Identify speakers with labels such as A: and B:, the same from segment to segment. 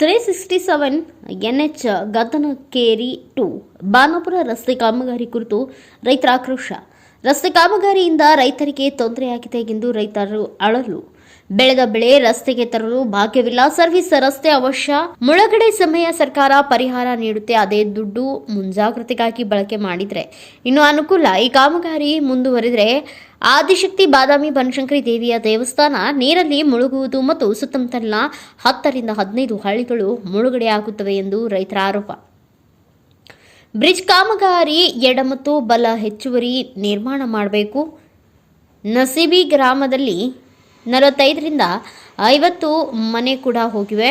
A: Three sixty seven N H Gaddanakeri to Banapur ರಸ್ತೆ ಕಾಮಗಾರಿ ಕುರಿತು ರೈತರ ಆಕ್ರೋಶ. ರಸ್ತೆ ಕಾಮಗಾರಿಯಿಂದ ರೈತರಿಗೆ ತೊಂದರೆಯಾಗಿದೆ ಎಂದು ರೈತರು ಅಳಲು. ಬೆಳೆದ ಬೆಳೆ ರಸ್ತೆಗೆ ತರಲು ಭಾಗ್ಯವಿಲ್ಲ. ಸರ್ವಿಸ್ ರಸ್ತೆ ಅವಶ್ಯ. ಮುಳಗಡೆ ಸಮಯ ಸರ್ಕಾರ ಪರಿಹಾರ ನೀಡುತ್ತೆ. ಅದೇ ದುಡ್ಡು ಮುಂಜಾಗ್ರತೆಗಾಗಿ ಬಳಕೆ ಮಾಡಿದ್ರೆ. ಇನ್ನು ಅನುಕೂಲ, ಈ ಕಾಮಗಾರಿ ಮುಂದುವರೆದರೆ ಆದಿಶಕ್ತಿ ಬಾದಾಮಿ ಬನಶಂಕರಿ ದೇವಿಯ ದೇವಸ್ಥಾನ ನೀರಲ್ಲಿ ಮುಳುಗುವುದು ಮತ್ತು ಸುತ್ತಮುತ್ತಲಿನ ಹತ್ತರಿಂದ ಹದಿನೈದು ಹಳ್ಳಿಗಳು ಮುಳುಗಡೆಯಾಗುತ್ತವೆ ಎಂದು ರೈತರ ಆರೋಪ. ಬ್ರಿಡ್ಜ್ ಕಾಮಗಾರಿ ಎಡ ಮತ್ತು ಬಲ ಹೆಚ್ಚುವರಿ ನಿರ್ಮಾಣ ಮಾಡಬೇಕು. ನಸೀಬಿ ಗ್ರಾಮದಲ್ಲಿ ನಲವತ್ತೈದರಿಂದ ಐವತ್ತು ಮನೆ ಕೂಡ ಹೋಗಿವೆ.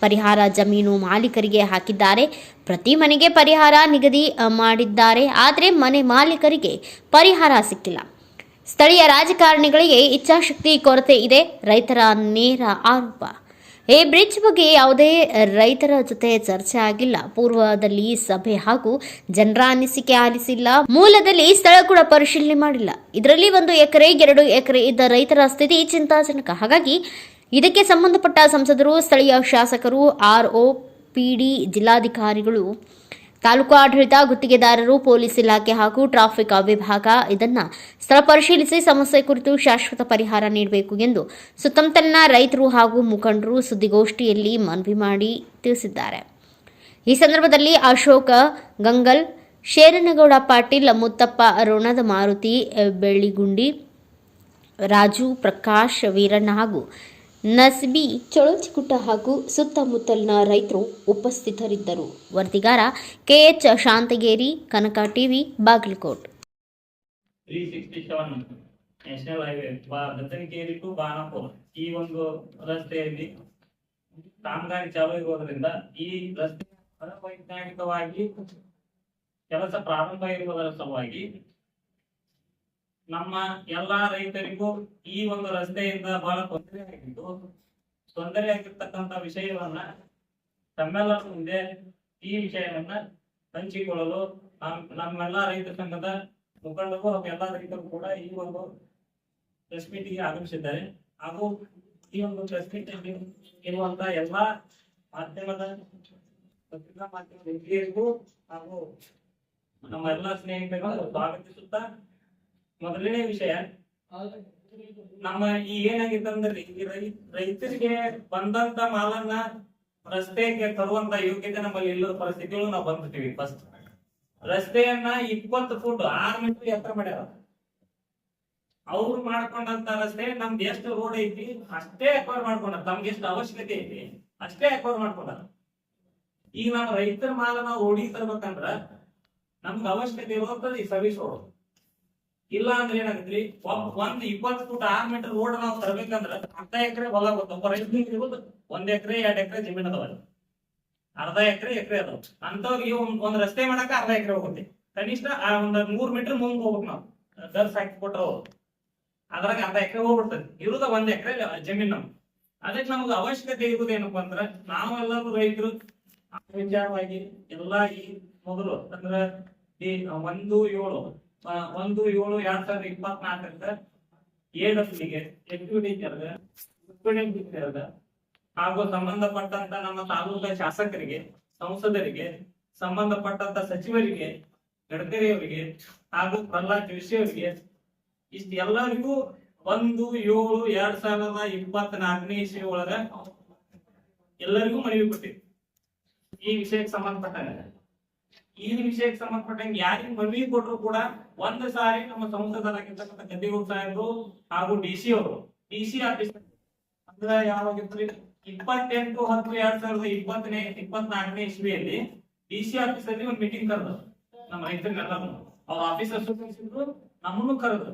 A: ಪರಿಹಾರ ಜಮೀನು ಮಾಲೀಕರಿಗೆ ಹಾಕಿದ್ದಾರೆ. ಪ್ರತಿ ಮನೆಗೆ ಪರಿಹಾರ ನಿಗದಿ ಮಾಡಿದ್ದಾರೆ. ಆದರೆ ಮನೆ ಮಾಲೀಕರಿಗೆ ಪರಿಹಾರ ಸಿಕ್ಕಿಲ್ಲ. ಸ್ಥಳೀಯ ರಾಜಕಾರಣಿಗಳಿಗೆ ಇಚ್ಛಾಶಕ್ತಿ ಕೊರತೆ ಇದೆ. ರೈತರ ನೇರ ಆರೋಪ. ಈ ಬ್ರಿಡ್ಜ್ ಬಗ್ಗೆ ಯಾವುದೇ ರೈತರ ಜೊತೆ ಚರ್ಚೆ ಆಗಿಲ್ಲ. ಪೂರ್ವದಲ್ಲಿ ಸಭೆ ಹಾಗೂ ಜನರ ಅನಿಸಿಕೆ ಆಲಿಸಿಲ್ಲ. ಮೂಲದಲ್ಲಿ ಸ್ಥಳ ಕೂಡ ಪರಿಶೀಲನೆ ಮಾಡಿಲ್ಲ. ಇದರಲ್ಲಿ ಒಂದು ಎಕರೆ, ಎರಡು ಎಕರೆ ಇದ್ದ ರೈತರ ಸ್ಥಿತಿ ಚಿಂತಾಜನಕ. ಹಾಗಾಗಿ ಇದಕ್ಕೆ ಸಂಬಂಧಪಟ್ಟ ಸಂಸದರು, ಸ್ಥಳೀಯ ಶಾಸಕರು, ಆರ್ಒ, ಪಿಡಿ, ಜಿಲ್ಲಾಧಿಕಾರಿಗಳು ತಾಲೂಕು ಆಡಳಿತ, ಗುತ್ತಿಗೆದಾರರು, ಪೊಲೀಸ್ ಇಲಾಖೆ ಹಾಗೂ ಟ್ರಾಫಿಕ್ ವಿಭಾಗ ಇದನ್ನ ಸ್ಥಳ ಪರಿಶೀಲಿಸಿ ಸಮಸ್ಯೆ ಕುರಿತು ಶಾಶ್ವತ ಪರಿಹಾರ ನೀಡಬೇಕು ಎಂದು ಸುತ್ತಮುತ್ತಲಿನ ರೈತರು ಹಾಗೂ ಮುಖಂಡರು ಸುದ್ದಿಗೋಷ್ಠಿಯಲ್ಲಿ ಮನವಿ ಮಾಡಿ ತಿಳಿಸಿದ್ದಾರೆ. ಈ ಸಂದರ್ಭದಲ್ಲಿ ಅಶೋಕ ಗಂಗಲ್, ಶೇರನಗೌಡ ಪಾಟೀಲ್, ಮುತ್ತಪ್ಪ ರೋಣದ ಮಾರುತಿ, ಬೆಳ್ಳಿಗುಂಡಿ, ರಾಜು ಪ್ರಕಾಶ್, ವೀರಣ್ಣ ಹಾಗೂ ನಸ್ಬಿ ಚೊಳಚಿಗುಟ್ಟ ಹಾಗೂ ಸುತ್ತಮುತ್ತಲಿನ ರೈತರು ಉಪಸ್ಥಿತರಿದ್ದರು. ವರದಿಗಾರ K H Shantageri, Kanaka TV, Bagalkot.
B: National highway ಬಾ ಗದ್ದನಕೇರಿ ಟು ಬಾಣಪುರ ಈ ಒಂದು ರಸ್ತೆಯಲ್ಲಿ ಕಾಮಗಾರಿ ಚಾಲೂ ಇರೋದ್ರಿಂದ ಈ ರಸ್ತೆ ಅನವೈಜ್ಞಾನಿಕವಾಗಿ ಕೆಲಸ ಪ್ರಾರಂಭ ಇರುವುದರ ಸಲುವಾಗಿ ನಮ್ಮ ಎಲ್ಲಾ ರೈತರಿಗೂ ಈ ಒಂದು ರಸ್ತೆಯಿಂದ ಬಹಳ ಆಗಿದ್ದು ತೊಂದರೆ ಆಗಿರ್ತಕ್ಕಂಥ ವಿಷಯವನ್ನ ತಮ್ಮೆಲ್ಲ ಮುಂದೆ ಈ ವಿಷಯವನ್ನ ಹಂಚಿಕೊಳ್ಳಲು ನಮ್- ನಮ್ಮೆಲ್ಲ ರೈತ ಸಂಘದ ಮುಖಂಡರು ಹಾಗೂ ಎಲ್ಲ ರೈತರು ಕೂಡ ಈ ಒಂದು ಪ್ರೆಸ್ ಮೀಟಿಗೆ ಆಗಮಿಸಿದ್ದಾರೆ. ಹಾಗೂ ಈ ಒಂದು ಪ್ರೆಸ್ ಮೀಟ್ ಇರುವಂತ ಎಲ್ಲಾ ಮಾಧ್ಯಮದ ಪತ್ರಿಕಾ ಮಾಧ್ಯಮದ ಹಿರಿಯರಿಗೂ ಹಾಗೂ ನಮ್ಮ ಎಲ್ಲ ಸ್ನೇಹಿತರು ಸ್ವಾಗತಿಸುತ್ತಾ ಮೊದಲನೇ ವಿಷಯ ನಮ್ಮ ಈ ಏನಾಗಿತ್ತಂದ್ರೆ ಈ ರೈತರಿಗೆ ಬಂದಂತ ಮಾಲನ್ನ ರಸ್ತೆಗೆ ತರುವಂತ ಯೋಗ್ಯತೆ ನಮ್ಮಲ್ಲಿ ಇಲ್ಲದ ಪರಿಸ್ಥಿತಿಗಳು ನಾವು ಬಂದಿರ್ತೀವಿ ಫಸ್ಟ್ ರಸ್ತೆಯನ್ನ ಇಪ್ಪತ್ತು ಫುಟ್ ಆರ್ ಮೀಟರ್ ಎತ್ತರ ಮಾಡ್ಯಾರ. ಅವ್ರು ಮಾಡ್ಕೊಂಡಂತ ರಸ್ತೆ ನಮ್ದು ಎಷ್ಟು ರೋಡ್ ಐತಿ ಅಷ್ಟೇ ಅಕ್ವೈರ್ ಮಾಡ್ಕೊಂಡ ತಮ್ಗೆ ಎಷ್ಟು ಅವಶ್ಯಕತೆ ಐತಿ ಅಷ್ಟೇ ಅಕ್ವೈರ್ ಮಾಡ್ಕೊಂಡ ಈಗ ನಾವು ರೈತರ ಮಾಲ ನಾವು ರೋಡಿಗೆ ತರ್ಬೇಕಂದ್ರ ನಮ್ಗೆ ಅವಶ್ಯಕತೆ ಇರುವಂತದ್ದು ಈ ಸರ್ವಿಸ್ ರೋಡ್ ಇಲ್ಲ ಅಂದ್ರೆ ಏನಾಗತ್ರಿ ಒಬ್ಬ ಒಂದ್ ಇಪ್ಪತ್ತು ಫುಟ್ ಆರ್ ಮೀಟರ್ ರೋಡ್ ನಾವು ತರ್ಬೇಕಂದ್ರ ಅರ್ಧ ಎಕರೆ ಹೊಲ ಗೊತ್ತ. ಒಬ್ಬ ರೈತನಿಗೆ ಒಂದ್ ಎಕರೆ ಎರಡ್ ಎಕರೆ ಜಮೀನ್ ಅದಾವ ಅರ್ಧ ಎಕರೆ ಎಕರೆ ಅದಾವ. ಅಂತವ್ರಿಗೆ ಒಂದ್ ಒಂದ್ ರಸ್ತೆ ಮಾಡಕ ಅರ್ಧ ಎಕರೆ ಹೋಗುತ್ತೆ. ಕನಿಷ್ಠ ಆ ಒಂದ್ ಮೂರ್ ಮೀಟರ್ ಮುಂದ್ ಹೋಗ್ಬೇಕು ನಾವು. ದರ್ಸ್ ಹಾಕಿ ಕೊಟ್ರ ಅದ್ರಾಗ ಅರ್ಧ ಎಕರೆ ಹೋಗ್ಬಿಡ್ತದೆ. ಇರುದ ಒಂದ್ ಎಕರೆ ಜಮೀನ್ ನಮ್ ಅದಕ್ಕೆ ನಮ್ಗೆ ಅವಶ್ಯಕತೆ ಇರುವುದು ಏನಪ್ಪಾ ಅಂದ್ರ ನಾವೆಲ್ಲರೂ ರೈತರು ವಿಚಾರವಾಗಿ ಎಲ್ಲಾ ಈ ಮೊದಲು ಅಂದ್ರ ಈ ಒಂದು ಏಳು ಒಂದು ಏಳು ಎರಡ್ ಸಾವಿರದ ಇಪ್ಪತ್ನಾಲ್ಕರಿಂದ ಎಡಬ್ಲ್ಯೂಗೆ ಎಕ್ಸಿಕ್ಯೂಟಿವ್ ಹಾಗೂ ಸಂಬಂಧಪಟ್ಟಂತ ನಮ್ಮ ತಾಲೂಕ ಶಾಸಕರಿಗೆ, ಸಂಸದರಿಗೆ, ಸಂಬಂಧಪಟ್ಟಂತ ಸಚಿವರಿಗೆ ಗಡ್ಕರಿ ಅವರಿಗೆ ಹಾಗೂ ಪ್ರಹ್ಲಾದ್ ಜೋಶಿ ಅವರಿಗೆ ಇಷ್ಟ ಎಲ್ಲರಿಗೂ ಒಂದು ಏಳು ಎರಡ್ ಸಾವಿರದ ಇಪ್ಪತ್ನಾಲ್ಕನೇ ಇಸ್ವಿ ಒಳಗ ಎಲ್ಲರಿಗೂ ಮನವಿ ಕೊಟ್ಟಿವಿ. ಈ ವಿಷಯಕ್ಕೆ ಸಂಬಂಧಪಟ್ಟಂಗ. ಈ ವಿಷಯಕ್ಕೆ ಸಂಬಂಧಪಟ್ಟಂಗೆ ಯಾರಿಗೆ ಮನವಿ ಕೊಟ್ಟರು ಕೂಡ ಒಂದು ಸಾರಿ ನಮ್ಮ ಸಂಸದರಾಗಿರ್ತಕ್ಕಂಥ ಗದ್ದಿಗೌಡ ಸಾಹೇಬರು ಹಾಗೂ ಡಿ ಸಿ ಅವರು, ಡಿ ಸಿ ಆಫೀಸ್ ಅಂದ್ರೆ ಯಾವಾಗಿತ್ತು ಇಪ್ಪತ್ತೆಂಟು ಹತ್ತು ಎರಡ್ ಸಾವಿರದ ಇಪ್ಪತ್ತನೇ, ಇಪ್ಪತ್ನಾಲ್ಕನೇ ಇಸ್ವಿಯಲ್ಲಿ ಡಿ ಸಿ ಆಫೀಸ್ ಅಲ್ಲಿ ಒಂದು ಮೀಟಿಂಗ್ ಕರೆದ್ರು. ನಮ್ಮ ರೈತರಿಗೆಲ್ಲರೂ. ಅವ್ರ ಆಫೀಸರ್ಸ್ ನಮ್ಮನ್ನು ಕರೆದ್ರು.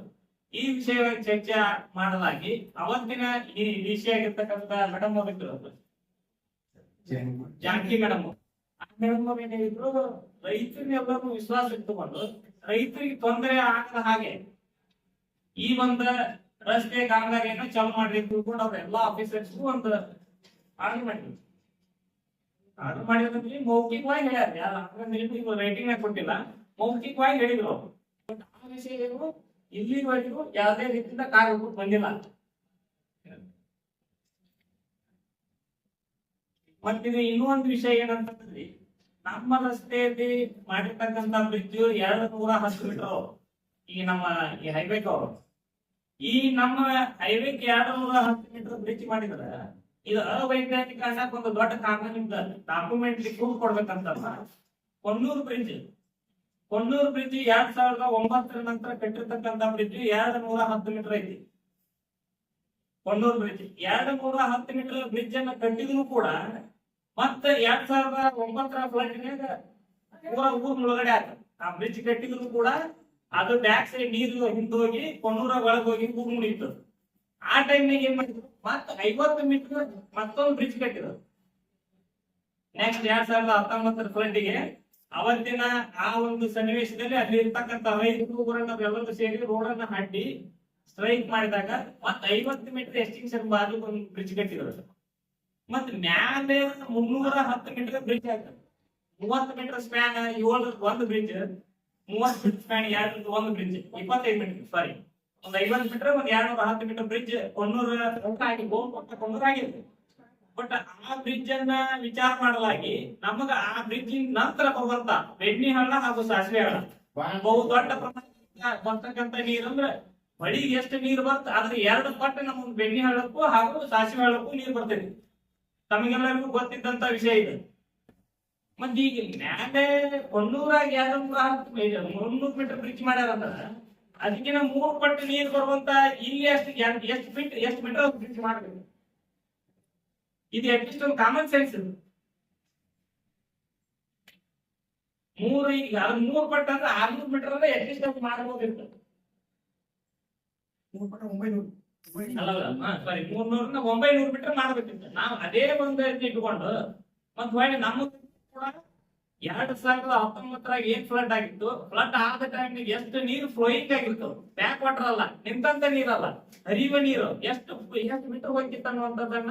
B: ಈ ವಿಷಯ ಚರ್ಚೆ ಮಾಡಲಾಗಿ ಅವತ್ತಿನ ಈ ಡಿ ಸಿ ಆಗಿರ್ತಕ್ಕಂಥ ಮೇಡಮ್ ಅವರಿದ್ರು ಜಾನಕಿ ಮೇಡಮ್ ಮೇಡಮ್ ಅವ್ರು ಇದ್ರು ರೈತರನ್ನೆಲ್ಲರೂ ವಿಶ್ವಾಸ ಇಟ್ಟುಕೊಂಡು ರೈತರಿಗೆ ತೊಂದರೆ ಆಗದ ಹಾಗೆ, ಈ ಒಂದ ರಸ್ತೆ ಕಾಮಗಾರಿಯನ್ನ ಚಾಲು ಮಾಡ್ರಿ ತಿಳ್ಕೊಂಡು ಅವ್ರ ಎಲ್ಲಾ ಆಫೀಸರ್ಸ್ಗೂ ಒಂದು ಆರ್ಡರ್ ಮಾಡಿದ್ರು ಆರ್ಡರ್ ಮಾಡಿದ್ರೆ ಮೌಖಿಕವಾಗಿ ಹೇಳ್ಯಾರ, ಯಾರು ರೈಟಿಂಗ್ ಕೊಟ್ಟಿಲ್ಲ, ಮೌಖಿಕವಾಗಿ ಹೇಳಿದ್ರು. ಬಟ್ ಆ ವಿಷಯಗಳು ಇಲ್ಲಿವರೆಗೂ ಯಾವುದೇ ರೀತಿಯಿಂದ ಕಾರ್ಯಕ್ರಮ ಬಂದಿಲ್ಲ ಮತ್ತಿದು ಇನ್ನೊಂದು ವಿಷಯ ಏನಂತಂದ್ರೆ ನಮ್ಮ ರಸ್ತೆಯಲ್ಲಿ ಮಾಡಿರ್ತಕ್ಕಂತ ಬ್ರಿಡ್ಜ್ ಎರಡು ನೂರ ಹತ್ತು ಮೀಟರ್ ಈ ನಮ್ಮ ಈ ಹೈವೇಕ್ ಅವರು ಈ ನಮ್ಮ ಹೈವೇಕ್ ಎರಡು ನೂರ ಹತ್ತು ಮೀಟರ್ ಬ್ರಿಡ್ಜ್ ಮಾಡಿದ್ರ ಇದು ಅವೈಜ್ಞಾನಿಕ ಅನ್ನಕ್ ಒಂದು ದೊಡ್ಡ ಕಾನೂನಿಂದ ಡಾಕ್ಯುಮೆಂಟ್ ಪ್ರೂಫ್ ಕೊಡ್ಬೇಕಂತಲ್ಲ. ಕೊಣ್ಣೂರು ಬ್ರಿಡ್ಜ್ ಕೊಣ್ಣೂರು ಬ್ರಿಡ್ಜ್ ಎರಡ್ ಸಾವಿರದ ಒಂಬತ್ತರ ನಂತರ ಕಟ್ಟಿರ್ತಕ್ಕಂತ ಬ್ರಿಡ್ಜ್ ಎರಡು ನೂರ ಹತ್ತು ಮೀಟರ್ ಐತಿ. ಕೊಣ್ಣೂರು ಬ್ರಿಡ್ಜ್ ಎರಡು ನೂರ ಹತ್ತು ಮೀಟರ್ ಬ್ರಿಡ್ಜ್ ಅನ್ನ ಕಟ್ಟಿದ್ರು ಕೂಡ ಮತ್ತೆ ಎರಡ್ ಸಾವಿರದ ಒಂಬತ್ತರ ಫ್ಲಡ್ನಾಗ ಪೂರ ಊರ್ ಆತ. ಆ ಬ್ರಿಡ್ಜ್ ಕಟ್ಟಿದ್ರು ಕೂಡ ಅದು ಬ್ಯಾಕ್ ಸೈಡ್ ನೀರು ಹಿಂದೋಗಿ ಕೊಣ್ಣೂರ ಒಳಗೆ ಹೋಗಿ ಊರ್ ಮುಳಿತು. ಆ ಟೈಮ್ನಾಗ ಏನ್ ಮಾಡಿದ್ರು? ಮತ್ತೆ ಐವತ್ತು ಮೀಟರ್ ಮತ್ತೊಂದು ಬ್ರಿಡ್ಜ್ ಕಟ್ಟಿದ್ರು. ನೆಕ್ಸ್ಟ್ ಎರಡ್ ಸಾವಿರದ ಹತ್ತೊಂಬತ್ತರ ಫ್ಲಡ್ಗೆ ಅವತ್ತಿನ ಆ ಒಂದು ಸನ್ನಿವೇಶದಲ್ಲಿ ಅಲ್ಲಿ ಇರ್ತಕ್ಕಂತ ಊರನ್ನ ಸೇರಿ ರೋಡ್ ಅನ್ನ ಹಾಕಿ ಸ್ಟ್ರೈಕ್ ಮಾಡಿದಾಗ ಮತ್ತೆ ಐವತ್ತು ಮೀಟರ್ ಎಸ್ಟಿಂಕ್ಷನ್ ಬಾಜು ಒಂದು ಬ್ರಿಡ್ಜ್ ಕಟ್ಟಿದ್ರು. ಮತ್ ಮ್ಯಾಲೆ ಮುನ್ನೂರ ಹತ್ತು ಮೀಟರ್ ಬ್ರಿಡ್ಜ್ ಆಗ್ತದೆ ಮೂವತ್ತು ಮೀಟರ್ ಸ್ಪ್ಯಾನ್ ಏಳು ಒಂದು ಬ್ರಿಡ್ಜ್ ಮೂವತ್ತು ಮೀಟರ್ ಸ್ಪ್ಯಾನ್ ಎರಡು ಒಂದು ಬ್ರಿಡ್ಜ್ ಇಪ್ಪತ್ತೈದು ಮೀಟರ್ ಸಾರಿ ಒಂದ್ ಐವತ್ತು ಮೀಟರ್ ಒಂದ್ ಎರಡ್ನೂರ ಹತ್ತು ಮೀಟರ್ ಬ್ರಿಡ್ಜ್ ಒಂದೂರ ಆಗಿ ಆಗಿದೆ. ಬಟ್ ಆ ಬ್ರಿಡ್ಜ್ ಅನ್ನ ವಿಚಾರ ಮಾಡಲಾಗಿ ನಮಗ ಆ ಬ್ರಿಡ್ಜ್ ನಂತರ ಬರುವಂತ ಬೆಣ್ಣಿ ಹಣ್ಣ ಹಾಗೂ ಸಾಸಿವೆ ಹಣ್ಣ. ಬಹು ದೊಡ್ಡ ಪ್ರಮಾಣ ಬರ್ತಕ್ಕಂತ ನೀರಂದ್ರೆ ಮಳಿಗೆ ಎಷ್ಟು ನೀರು ಬರ್ತ ಅದ್ರ ಎರಡು ಪಟ್ಟು ನಮ್ಮ ಬೆಣ್ಣಿ ಹಳ್ಳಕ್ಕೂ ಹಾಗೂ ಸಾಸಿವೆ ಹಳ್ಳಕ್ಕೂ ನೀರು ಬರ್ತೈತಿ. ತಮಗೆಲ್ಲರಿಗೂ ಗೊತ್ತಿದ್ದಂತ ವಿಷಯ ಇದೆ. ಮತ್ತೆ ಈಗ ಮ್ಯಾಲೆ ಕೊಣ್ಣೂರಾಗ ಮೀಟರ್ ಮುನ್ನೂರು ಮೀಟರ್ ಬ್ರಿಡ್ಜ್ ಮಾಡ್ಯಾರಂದ್ರ ಅದಕ್ಕಿಂತ ಮೂರು ಪಟ್ಟು ನೀರು ಬರುವಂತ ಇಲ್ಲಿ ಎಷ್ಟು ಎಷ್ಟು ಫೀಟ್ ಎಷ್ಟು ಮೀಟರ್ ಬ್ರಿಡ್ಜ್ ಮಾಡಬೇಕು. ಇದು ಅಟ್ಲೀಸ್ಟ್ ಒಂದು ಕಾಮನ್ ಸೆನ್ಸ್ ಇದು. ಮೂರು ಈಗ ಅದ್ರ ಮೂರು ಪಟ್ಟು ಅಂದ್ರೆ ಆರ್ನೂರು ಮೀಟರ್ ಅಂದ್ರೆ ಅಟ್ಲೀಸ್ಟ್ ಅದು ಮಾಡ್ಬೋದಿತ್ತು. ಅಲ್ಲ ಸಾರಿ ಮೂರ್ನೂರಿಂದ ಒಂಬೈನೂರು ಮೀಟರ್ ಮಾಡ್ಬೇಕಿತ್ತು ನಾವು ಅದೇ ಒಂದು ಇಟ್ಕೊಂಡು ಮತ್ ಹೊಳ್ಳಿ ನಮ್ಮ ಕೂಡ ಎರಡ್ ಸಾವಿರದ ಹತ್ತೊಂಬತ್ತರಾಗ ಏನ್ ಫ್ಲಡ್ ಆಗಿತ್ತು? ಫ್ಲಡ್ ಆದ ಟೈಮ್ ಎಷ್ಟು ನೀರು ಫ್ಲೋಯಿಂಗ್ ಆಗಿತ್ತು ಬ್ಯಾಕ್ ವಾಟರ್ ಅಲ್ಲ, ನಿಂತಂತ ನೀರಲ್ಲ ಹರಿವ ನೀರು. ಎಷ್ಟು ಎಷ್ಟು ಮೀಟರ್ ಹೋಗಿತ್ತು ಅನ್ನುವಂಥದ್ದನ್ನ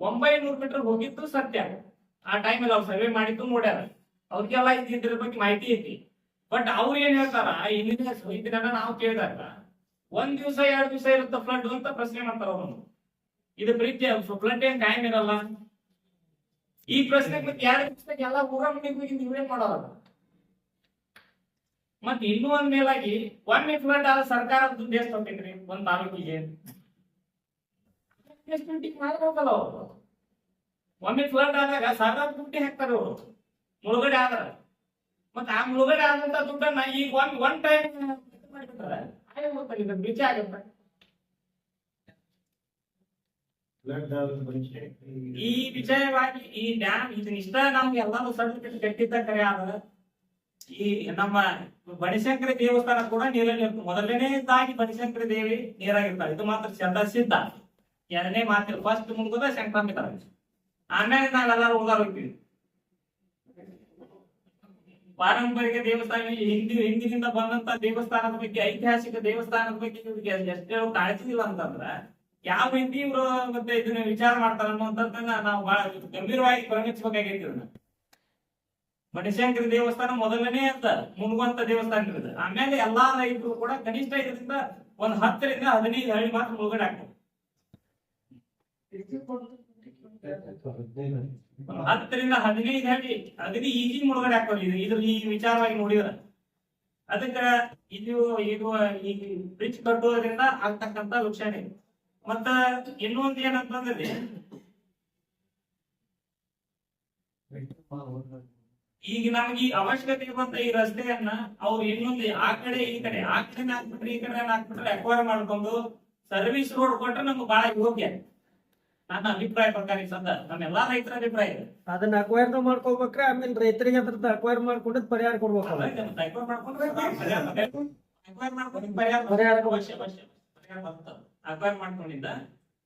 B: ಒಂಬೈನೂರು ಮೀಟರ್ ಹೋಗಿತ್ತು ಸತ್ಯ. ಆ ಟೈಮಲ್ಲಿ ಅವ್ರು ಸರ್ವೆ ಮಾಡಿದ್ದು ನೋಡ್ಯಾರ. ಅವ್ರಿಗೆಲ್ಲ ಇದ್- ಇದ್ರ ಬಗ್ಗೆ ಮಾಹಿತಿ ಐತಿ. ಬಟ್ ಅವ್ರು ಏನ್ ಹೇಳ್ತಾರ? ಇಲ್ಲಿ ದಿನ ನಾವು ಕೇಳಿದಾಗ ಒಂದ್ ದಿವಸ, ಎರಡ್ ದಿವಸ ಇರುತ್ತ ಫ್ಲಡ್ ಅಂತ ಪ್ರಶ್ನೆ ಮಾಡ್ತಾರ ಅವನು ಇದು ಪ್ರೀತಿ ಫ್ಲಡ್ ಏನ್ ಕಾಯಂ ಇರಲ್ಲ. ಈ ಪ್ರಶ್ನೆ ಮತ್ತೆ ಎರಡ್ ದಿವಸದಾಗ ಎಲ್ಲ ಊರ ಮನೆಗೆ ಮಾಡಲ್ಲ ಮಾಡೋಲ್ಲ ಮತ್ ಇನ್ನೂ ಒಂದ್ ಮೇಲಾಗಿ, ಒಮ್ಮೆ ಫ್ಲಡ್ ಆದ ಸರ್ಕಾರ ದುಡ್ಡು ಎಷ್ಟು ಹೋಗ್ತೈತ್ರಿ? ಒಂದ್ ತಾಲೂಕಿಗೆ. ಮಾಡ್ಬೇಕಲ್ಲ ಅವ್ರು. ಒಮ್ಮೆ ಫ್ಲಡ್ ಆದಾಗ ಸಾವಿರಾರು ದುಡ್ಡು ಹಾಕ್ತಾರ ಅವರು. ಮುಳುಗಡೆ ಆದ್ರ. ಮತ್ತ ಆ ಮುಳುಗಡೆ ಆದಂತ ದುಡ್ಡನ್ನ ಈಗ ಒಂದ್ ಒನ್ ಟೈಮ್ ಮಾಡಿಬಿಟ್ರೆ ಆಯ್ತು ಹೋಗ್ತಾರೆ ಇದು ಬ್ರಿಡ್ಜ್ ಆಗುತ್ತೆ ಈ ವಿಷಯವಾಗಿ ಈ ಡ್ಯಾಮ್ ಇದನ್ನ ಇಷ್ಟ ನಮ್ಗೆ ಎಲ್ಲಾರು ಸರ್ಟಿಫಿಕೇಟ್ ಕಟ್ಟಿದ್ದ ಕರೆ ಆದ. ಈ ನಮ್ಮ ಬನಶಂಕರಿ ದೇವಸ್ಥಾನ ಕೂಡ ನೀರಲ್ಲಿ ಇರ್ತದೆ ಮೊದಲನೇದಾಗಿ ಬನಶಂಕರಿ ದೇವಿ ನೀರಾಗಿರ್ತಾರೆ. ಇದು ಮಾತ್ರ ಚಂದ ಸಿದ್ಧ ಎರಡನೇ ಮಾತಿಲ್ಲ. ಫಸ್ಟ್ ಮುಗಿದ ಸಂಕ್ರಾಂತಿ ತರ ಆಮೇಲೆ ನಾವೆಲ್ಲರೂ ಉದಾರ ಹೋಗ್ತೀವಿ. ಪಾರಂಪರಿಕ ದೇವಸ್ಥಾನ ಹಿಂದಿ, ಹಿಂದಿನಿಂದ ಬಂದಂತ ದೇವಸ್ಥಾನದ ಬಗ್ಗೆ, ಐತಿಹಾಸಿಕ ದೇವಸ್ಥಾನದ ಬಗ್ಗೆ ಇವ್ರಿಗೆ ಎಷ್ಟೇ ಕಾಳಜಿ ಇಲ್ಲ ಅಂತಂದ್ರ ಯಾವ ರೀತಿ ಇವರು ಮತ್ತೆ ಇದನ್ನ ವಿಚಾರ ಮಾಡ್ತಾರ ಅನ್ನುವಂಥದ್ದನ್ನ ನಾವು ಬಹಳ ಗಂಭೀರವಾಗಿ ಪರಿಗಣಿಸಬೇಕಾಗೈತಿ ಇದನ್ನ. ಬನಶಂಕರಿ ದೇವಸ್ಥಾನ ಮೊದಲನೇ ಅಂತ ಮುಳುಗುವಂತ ದೇವಸ್ಥಾನ ಇರುತ್ತೆ ಆಮೇಲೆ ಎಲ್ಲಾ ರೈತರು ಕೂಡ ಕನಿಷ್ಠ ಇದರಿಂದ ಒಂದ್ ಹತ್ತರಿಂದ ಹದಿನೈದು ಹಳ್ಳಿ ಮಾತ್ರ ಮುಳುಗಡೆ ಆಗ್ತದೆ. ಹತ್ತರಿಂದ ಹದಿನೈದು ಹೇಳಿ ಅಗದಿ ಈಜಿ ಮುಳುಗಡೆ ಹಾಕೋದು ಇದು. ಇದ್ರ ಈ ವಿಚಾರವಾಗಿ ನೋಡಿದ್ರ. ಅದಕ್ಕ ಇದು ಇದು ಈ ಬ್ರಿಡ್ಜ್ ಕಟ್ಟುವುದರಿಂದ ಆಗ್ತಕ್ಕಂತ ಲಕ್ಷಣೆ ಮತ್ತ ಇನ್ನೊಂದು ಏನಂತಂದ್ರೆ ಈಗ ನಮ್ಗೆ ಈ ಅವಶ್ಯಕತೆ ಇರುವಂತ ಈ ರಸ್ತೆಯನ್ನ ಅವ್ರು ಇನ್ನೊಂದು ಆ ಕಡೆ, ಈ ಕಡೆ, ಆ ಕಡೆ ಹಾಕ್ಬಿಟ್ರೆ, ಈ ಕಡೆ ಹಾಕ್ಬಿಟ್ರೆ ಅಕ್ವೈರ್ ಮಾಡ್ಕೊಂಡು ಸರ್ವಿಸ್ ರೋಡ್ ಕೊಟ್ರೆ ನಮ್ಗೆ ಬಹಳ ಯೋಗ್ಯ. ನನ್ನ ಅಭಿಪ್ರಾಯ ಪ್ರಕಾರ ಈ ಸದ್ದ ನಮ್ಮ ಎಲ್ಲಾ ರೈತರ ಅಭಿಪ್ರಾಯ ಇದೆ.
C: ಅದನ್ನ ಅಕ್ವೈರ್ ಮಾಡ್ಕೋಬೇಕ್ರೆ ಆಮೇಲೆ ರೈತರಿಗೆ ಅದ್ರದ್ದು ಅಕ್ವೈರ್ ಮಾಡ್ಕೊಂಡು ಪರಿಹಾರ ಕೊಡ್ಬೇಕು
B: ಅಕ್ವೈರ್ ಮಾಡ್ಕೊಂಡ್ರೆ ಅಕ್ವೈರ್ ಮಾಡ್ಕೊಂಡು ಪರಿಹಾರ ಅಕ್ವೈರ್ ಮಾಡ್ಕೊಂಡಿದ್ದ